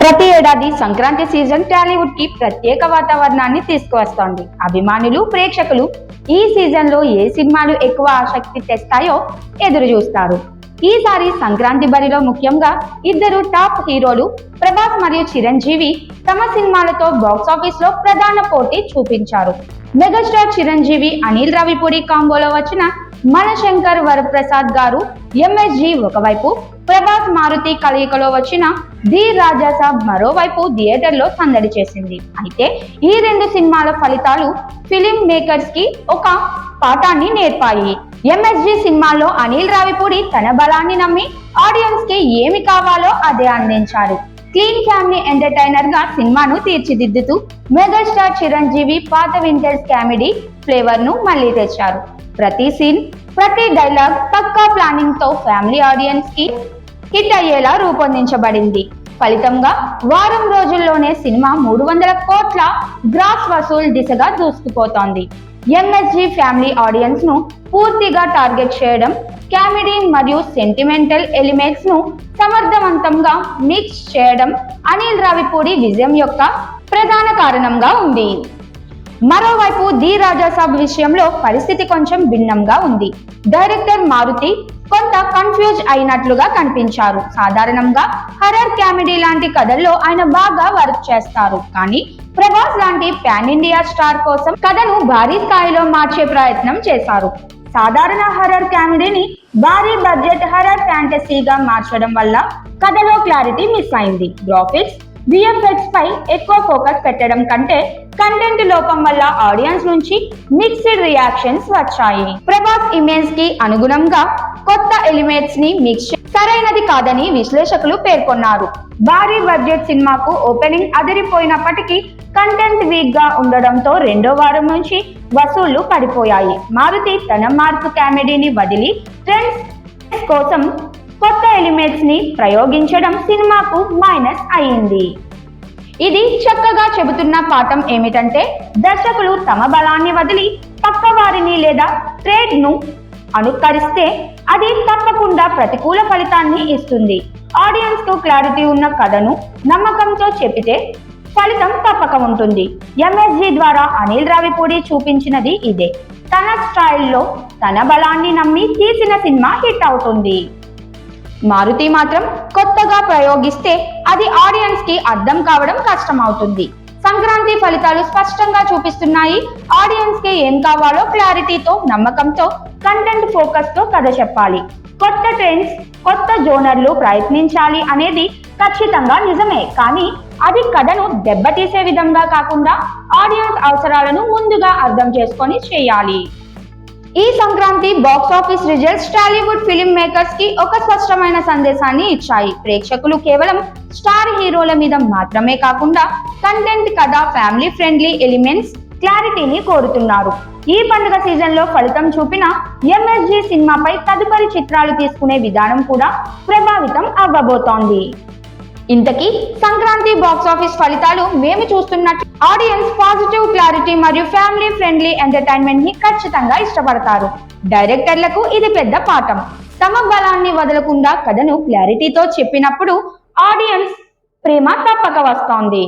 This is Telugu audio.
ప్రతి ఏడాది సంక్రాంతి సీజన్ టాలీవుడ్కి ప్రత్యేక వాతావరణాన్ని తీసుకువస్తోంది. అభిమానులు ప్రేక్షకులు ఈ సీజన్లో ఏ సినిమాలు ఎక్కువ ఆసక్తి తెస్తాయో ఎదురు చూస్తారు. ఈసారి సంక్రాంతి బరిలో ముఖ్యంగా ఇద్దరు టాప్ హీరోలు ప్రభాస్ మరియు చిరంజీవి తమ సినిమాలతో బాక్సాఫీస్లో ప్రధాన పోటీ చూపించారు. మెగాస్టార్ చిరంజీవి అనిల్ రావిపూడి కాంబోలో వచ్చిన మనశంకర్ వరప్రసాద్ గారు ఎంఎస్జి ఒకవైపు ప్రభాస్ మారుతి కలయికలో వచ్చిన ది రాజాసాబ్ మరోవైపు థియేటర్లో సందడి చేసింది. అయితే ఈ రెండు సినిమాల ఫలితాలు ఫిలిం మేకర్స్కి ఒక పాఠాన్ని నేర్పాయి. ఎంఎస్జి సినిమాలో అనిల్ రావిపూడి తన బలాన్ని నమ్మి ఆడియన్స్కి ఏమి కావాలో అదే అందించారు. క్లీన్ ఫ్యామిలీ ఎంటర్టైనర్గా సినిమాను తీర్చిదిద్దుతూ మెగాస్టార్ చిరంజీవి పాత వింటర్స్ కామెడీ ఫ్లేవర్ను మళ్ళీ తెచ్చారు. ప్రతి సీన్ ప్రతి డైలాగ్ పక్కా ప్లానింగ్తో ఫ్యామిలీ ఆడియన్స్కి హిట్ అయ్యేలా రూపొందించబడింది. ఫలితంగా వారం రోజుల్లోనే సినిమా మూడు వందల కోట్ల గ్రాస్ వసూల్ దిశగా దూసుకుపోతోంది. ఎంఎస్జి ఫ్యామిలీ ఆడియన్స్ను పూర్తిగా టార్గెట్ చేయడం కామెడీ మరియు సెంటిమెంటల్ ఎలిమెంట్స్ను సమర్థవంతంగా మిక్స్ చేయడం అనిల్ రావిపూడి విజయం యొక్క ప్రధాన కారణంగా ఉంది. మరోవైపు ది రాజా సాబ్ విషయంలో పరిస్థితి కొంచెం భిన్నంగా ఉంది. డైరెక్టర్ మారుతి కొంత కన్ఫ్యూజ్ అయినట్లుగా కనిపించారు. సాధారణంగా హర్రర్ కామెడీ లాంటి కథల్లో ఆయన బాగా వర్క్ చేస్తారు. కానీ ప్రభాస్ లాంటి పాన్ ఇండియా స్టార్ కోసం కథను భారీ స్థాయిలో మార్చే ప్రయత్నం చేశారు. సాధారణ హర్రర్ కామెడీని భారీ బడ్జెట్ హర్రర్ ఫ్యాంటసీగా మార్చడం వల్ల కథలో క్లారిటీ మిస్ అయింది. గ్రాఫిక్స్ విఎఫ్ఎక్స్ పై ఎక్కువ ఫోకస్ పెట్టడం కంటే కంటెంట్ లోపం వల్ల ఆడియన్స్ నుంచి మిక్స్డ్ రియాక్షన్స్ వచ్చాయి. ప్రభాస్ ఇమేజ్కి అనుగుణంగా కొత్త ఎలిమెంట్స్ని మిక్స్ సరైనది కాదని విశ్లేషకులు పేర్కొన్నారు. భారీ బడ్జెట్ సినిమాకు ఓపెనింగ్ అదిరిపోయినప్పటికీ కంటెంట్ వీక్గా ఉండడంతో రెండో వారం నుంచి వసూళ్ళు పడిపోయాయి. మారుతి తన మార్పు కామెడీని వదిలి ట్రెండ్స్ కోసం కొత్త ఎలిమెంట్స్ని ప్రయోగించడం సినిమాకు మైనస్ అయింది ఇది చక్కగా చెబుతున్న పాఠం ఏమిటంటే దర్శకులు తమ బలాన్ని వదిలి పక్క వారిని లేదా ట్రేడ్ను అనుకరిస్తే అది తప్పకుండా ప్రతికూల ఫలితాన్ని ఇస్తుంది. ఆడియన్స్కు క్లారిటీ ఉన్న కథను నమ్మకంతో చెప్పితే ఫలితం తప్పక ఉంటుంది. ఎంఎస్జి ద్వారా అనిల్ రావిపూడి చూపించినది ఇదే. తన స్టైల్లో తన బలాన్ని నమ్మి తీసిన సినిమా హిట్ అవుతుంది. మారుతి మాత్రం కొత్తగా ప్రయోగిస్తే అది ఆడియన్స్కి అర్థం కావడం కష్టమవుతుంది. సంక్రాంతి ఫలితాలు స్పష్టంగా చూపిస్తున్నాయి. ఆడియన్స్కి ఏం కావాలో క్లారిటీతో నమ్మకంతో కంటెంట్ ఫోకస్తో కథ చెప్పాలి. కొత్త ట్రెండ్స్ కొత్త జోనర్లు ప్రయత్నించాలి అనేది ఖచ్చితంగా నిజమే. కానీ అది కథను దెబ్బతీసే విధంగా కాకుండా ఆడియన్స్ అవసరాలను ముందుగా అర్థం చేసుకొని చేయాలి. ఈ Sankranti box office results Tollywood film మేకర్స్కి ఒక స్పష్టమైన సందేశాన్ని ఇచ్చాయి. ప్రేక్షకులు కేవలం స్టార్ హీరోల మీద మాత్రమే కాకుండా కంటెంట్ కథ ఫ్యామిలీ ఫ్రెండ్లీ ఎలిమెంట్స్ క్లారిటీని కోరుతున్నారు. ఈ పండుగ సీజన్లో ఫలితం చూపిన ఎంఎస్జి సినిమాపై తదుపరి చిత్రాలు తీసుకునే విధానం కూడా ప్రభావితం అవ్వబోతోంది. ఇంతకీ సంక్రాంతి బాక్స్ ఆఫీస్ ఫలితాలు మేము చూస్తున్నట్లు ఆడియన్స్ పాజిటివ్ క్లారిటీ మరియు ఫ్యామిలీ ఫ్రెండ్లీ ఎంటర్టైన్మెంట్ని ఖచ్చితంగా ఇష్టపడతారు. డైరెక్టర్లకు ఇది పెద్ద పాఠం. తమ బలాన్ని వదలకుండా కథను క్లారిటీతో చెప్పినప్పుడు ఆడియన్స్ ప్రేమ తప్పక వస్తోంది.